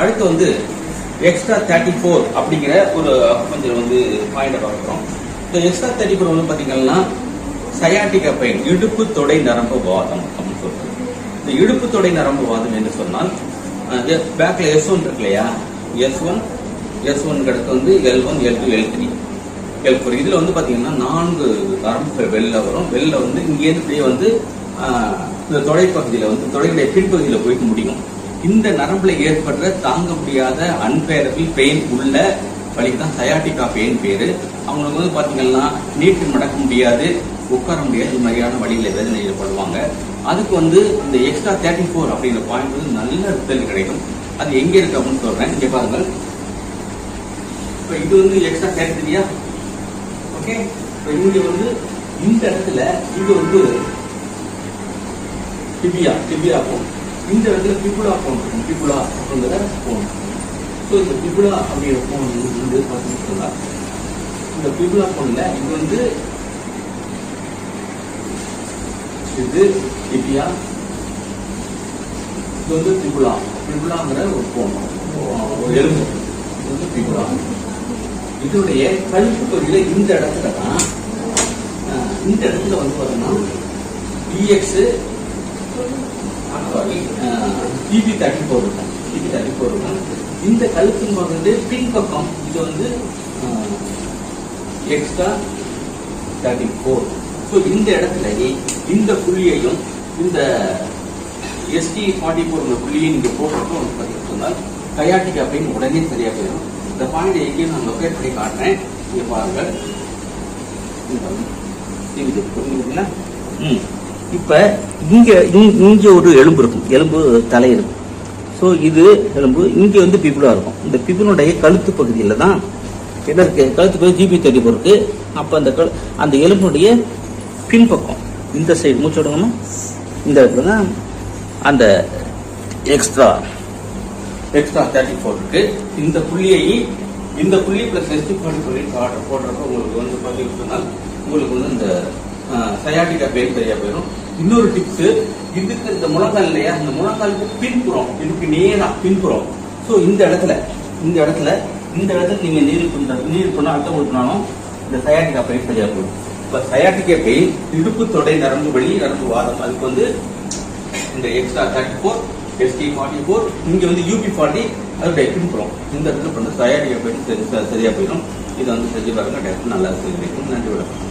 அடுத்து வந்து extra thirty four அப்படிங்கிற ஒரு கொஞ்சம் வந்து பாயிண்ட் பார்க்குறோம். இந்த எக்ஸ்ட்ரா தேர்ட்டி ஃபோர் வந்து பார்த்தீங்கன்னா சயாட்டிகா பெயின் இடுப்பு தொடை நரம்பு வாதம் அப்படின்னு சொல்றது இந்த இடுப்பு தொடை நரம்பு வாதம் என்று சொன்னால் பேக்ல எஸ் ஒன் இருக்கு இல்லையா? எஸ் ஒன் எஸ் ஒன் அடுத்து வந்து L one L two L three L four இதுல வந்து பாத்தீங்கன்னா நான்கு நரம்புகள் வெளில வரும். வெளில வந்து இங்கேருந்து இப்படியே வந்து இந்த இந்த பகுதியில் வந்து தொடையுடைய பின்பகுதியில் போயிட்டு முடியும். இந்த நரம்புல ஏற்படுற தாங்க முடியாத அன்பேரபிள் பெயின் உள்ள வழி தான் சயாட்டிகா பெயின் பேரு. அவங்களுக்கு வந்து பாத்தீங்கன்னா நீட்டு மடக்க முடியாது உட்கார முடியாது இது மாதிரியான வழியில வேதனை ஏற்படுவாங்க அதுக்கு வந்து இந்த எக்ஸ்ட்ரா தேர்ட்டி ஃபோர் அப்படிங்கிற பாயிண்ட் வந்து நல்ல ரிசல்ட் கிடைக்கும். அது எங்க இருக்கு அப்படின்னு சொல்றேன். இங்க பாருங்கள். இப்போ இது வந்து எக்ஸ்ட்ரா தேர்ட்டி த்ரீயா ஓகே இப்போ இங்க வந்து இந்த இடத்துல இது வந்து டிபியா டிபியா போகும் இந்த இடத்துல பிபுலா போன் இருக்கும் பிபுலா அப்படிங்கிற போன் ஸோ இந்த பிபுலா அப்படிங்கிற போன் வந்து பார்த்தீங்கன்னா இந்த பிபுலா போன்ல இது வந்து இது இப்பியா இது வந்து பிபுலா பிபுலாங்கிற ஒரு போன் ஒரு எலும்பு இது வந்து பிபுலா இதோடைய கழுப்பு பகுதியில இந்த இடத்துல தான் இந்த இடத்துல வந்து பார்த்தோம்னா B X B B thirty four இருக்கும். பிபி தேர்ட்டி ஃபோர் இருக்கும். இந்த கழுத்தின் வந்து பின்பக்கம் இது வந்து எக்ஸ்ட்ரா தேர்ட்டி ஃபோர் ஸோ இந்த இடத்துல இந்த புள்ளியையும் இந்த எஸ்டி ஃபார்ட்டி ஃபோர் புள்ளியை நீங்கள் போடுறப்போ வந்து பார்த்தீங்கன்னா கையாட்டிக் கயாட்டிக் அப்படின்னு உடனே சரியாக போயிடும். இந்த பாயிண்ட் எங்கேயும் நான் லொக்கேட் பண்ணி காட்டுறேன். இங்கே பாருங்கள். இது புரிஞ்சுங்களா ம். இப்போ இங்கே இங்கே இங்க ஒரு எலும்பு இருக்கும். எலும்பு தலை இருக்கும் ஸோ இது எலும்பு இங்கே வந்து பிபிளா இருக்கும். இந்த பிபிளுடைய கழுத்து பகுதியில் தான் என்ன இருக்குது கழுத்து பகுதி ஜிபி தேடி இருக்கு. அப்போ அந்த கழு- அந்த எலும்புடைய பின்பக்கம் இந்த சைடு மூச்சு விடுங்கம்மா இந்த இடத்துல தான் அந்த எக்ஸ்ட்ரா எக்ஸ்ட்ரா தேர்ட்டி ஃபோர் இருக்குது இந்த புள்ளியை இந்த புள்ளி ப்ளஸ் எஸ்டி ஃபார்ட்டி புள்ளி ஆர்டர் போடுறப்ப உங்களுக்கு வந்து பார்த்தீங்கன்னு உங்களுக்கு வந்து இந்த சயாட்டிக்கா பெயின் சரியா போயிடும் இன்னொரு டிப்ஸ் இதுக்கு இந்த முழங்கால் இல்லையா? இந்த முழங்காலுக்கு பின்புறம் இதுக்கு நேரா பின்புறம். ஸோ இந்த இடத்துல இந்த இடத்துல இந்த இடத்துல நீங்க நீர் பண்ண நீர் பண்ண அர்த்தம் கொடுக்கணும் இந்த சயாட்டிக்கா பெயின் சரியா போயிடும். இப்போ சயாட்டிக்கா பெயின் இடுப்பு தொடை நரம்பு வழி நரம்பு வாதம். அதுக்கு வந்து இந்த extra thirty four S T forty four இங்க வந்து யூபி ஃபார்ட்டி அதோட பின்புறம். இந்த இடத்துல பண்ண சயாட்டிக்கா பெயின் சரியா போயிடும். இதை வந்து செஞ்சு பாருங்க டேரக்ட் நல்லா கிடைக்கும் நன்றி வணக்கம்.